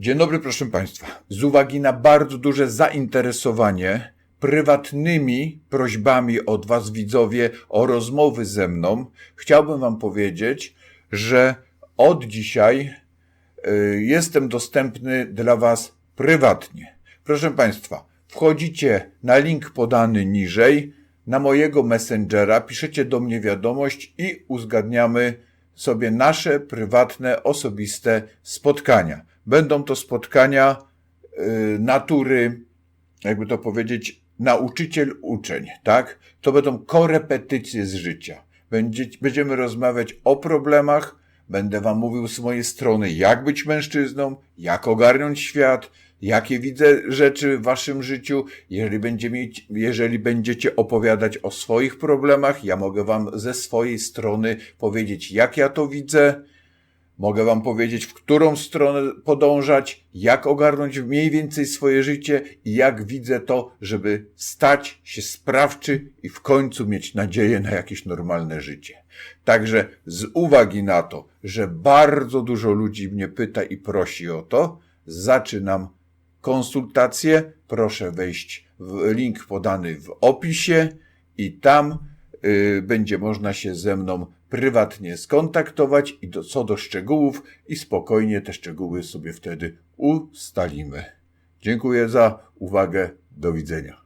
Dzień dobry, proszę Państwa. Z uwagi na bardzo duże zainteresowanie prywatnymi prośbami od Was, widzowie, o rozmowy ze mną, chciałbym Wam powiedzieć, że od dzisiaj y, jestem dostępny dla Was prywatnie. Proszę Państwa, wchodzicie na link podany niżej, na mojego messengera, piszecie do mnie wiadomość i uzgadniamy sobie nasze prywatne, osobiste spotkania. Będą to spotkania y, natury, jakby to powiedzieć, nauczyciel-uczeń, tak? To będą korepetycje z życia. Będzie, będziemy rozmawiać o problemach, będę Wam mówił z mojej strony, jak być mężczyzną, jak ogarnąć świat, jakie widzę rzeczy w Waszym życiu. Jeżeli, będzie mieć, jeżeli będziecie opowiadać o swoich problemach, ja mogę Wam ze swojej strony powiedzieć, jak ja to widzę. Mogę Wam powiedzieć, w którą stronę podążać, jak ogarnąć mniej więcej swoje życie i jak widzę to, żeby stać się sprawczy i w końcu mieć nadzieję na jakieś normalne życie. Także z uwagi na to, że bardzo dużo ludzi mnie pyta i prosi o to, zaczynam konsultację. Proszę wejść w link podany w opisie i tam będzie można się ze mną prywatnie skontaktować i do, co do szczegółów i spokojnie te szczegóły sobie wtedy ustalimy. Dziękuję za uwagę. Do widzenia.